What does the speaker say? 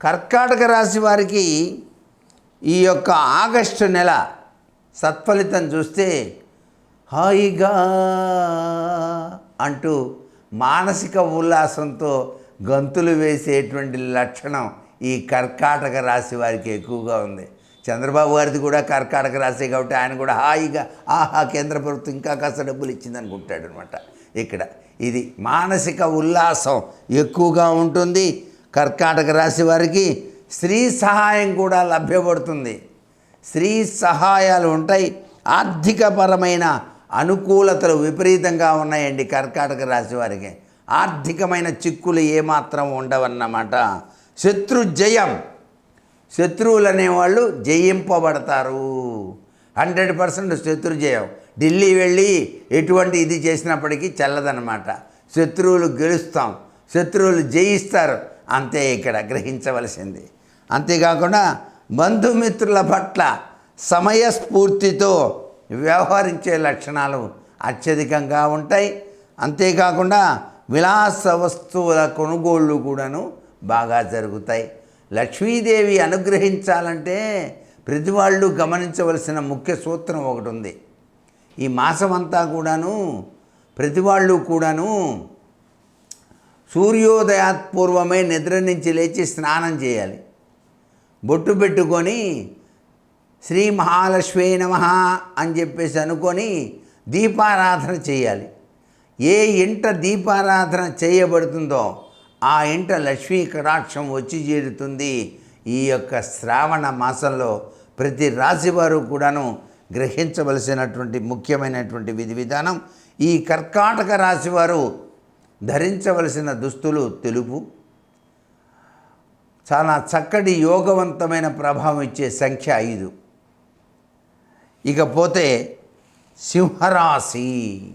కర్కాటక రాశి వారికి ఈ యొక్క ఆగస్టు నెల సత్ఫలితం చూస్తే హాయిగా అంటూ మానసిక ఉల్లాసంతో గంతులు వేసేటువంటి లక్షణం ఈ కర్కాటక రాశి వారికి ఎక్కువగా ఉంది. చంద్రబాబు గారిది కూడా కర్కాటక రాశి కాబట్టి ఆయన కూడా హాయిగా ఆహా కేంద్ర ప్రభుత్వం ఇంకా కాస్త డబ్బులు ఇచ్చింది అనుకుంటాడు అనమాట ఇక్కడ ఇది మానసిక ఉల్లాసం ఎక్కువగా ఉంటుంది. కర్కాటక రాశి వారికి స్త్రీ సహాయం కూడా లభ్యపడుతుంది. స్త్రీ సహాయాలు ఉంటాయి. ఆర్థికపరమైన అనుకూలతలు విపరీతంగా ఉన్నాయండి కర్కాటక రాశి వారికి. ఆర్థికమైన చిక్కులు ఏమాత్రం ఉండవన్నమాట. శత్రు జయం. శత్రువులు అనేవాళ్ళు జయింపబడతారు. హండ్రెడ్ పర్సెంట్ శత్రు జయం. ఢిల్లీ వెళ్ళి ఎటువంటి ఇది చేసినప్పటికీ చల్లదనమాట శత్రువులు గెలుస్తాం. శత్రువులు జయిస్తారు. అంతే ఇక్కడ గ్రహించవలసింది. అంతేకాకుండా బంధుమిత్రుల పట్ల సమయస్ఫూర్తితో వ్యవహరించే లక్షణాలు అత్యధికంగా ఉంటాయి. అంతేకాకుండా విలాస వస్తువుల కొనుగోళ్ళు కూడాను బాగా జరుగుతాయి. లక్ష్మీదేవి అనుగ్రహించాలంటే ప్రతి వాళ్ళు గమనించవలసిన ముఖ్య సూత్రం ఒకటి ఉంది. ఈ మాసం అంతా కూడాను ప్రతి వాళ్ళు కూడాను సూర్యోదయాత్పూర్వమే నిద్ర నుంచి లేచి స్నానం చేయాలి. బొట్టు పెట్టుకొని శ్రీ మహాలక్ష్మీ నమ అని చెప్పేసి అనుకొని దీపారాధన చేయాలి. ఏ ఇంట దీపారాధన చేయబడుతుందో ఆ ఇంట లక్ష్మీ కటాక్షం వచ్చి చేరుతుంది. ఈ యొక్క శ్రావణ మాసంలో ప్రతి రాశివారు కూడాను గ్రహించవలసినటువంటి ముఖ్యమైనటువంటి విధి విధానం ఈ కర్కాటక రాశివారు ధరించవలసిన దుస్తులు తెలుపు. చాలా చక్కటి యోగవంతమైన ప్రభావం ఇచ్చే సంఖ్య ఐదు. ఇకపోతే సింహరాశి.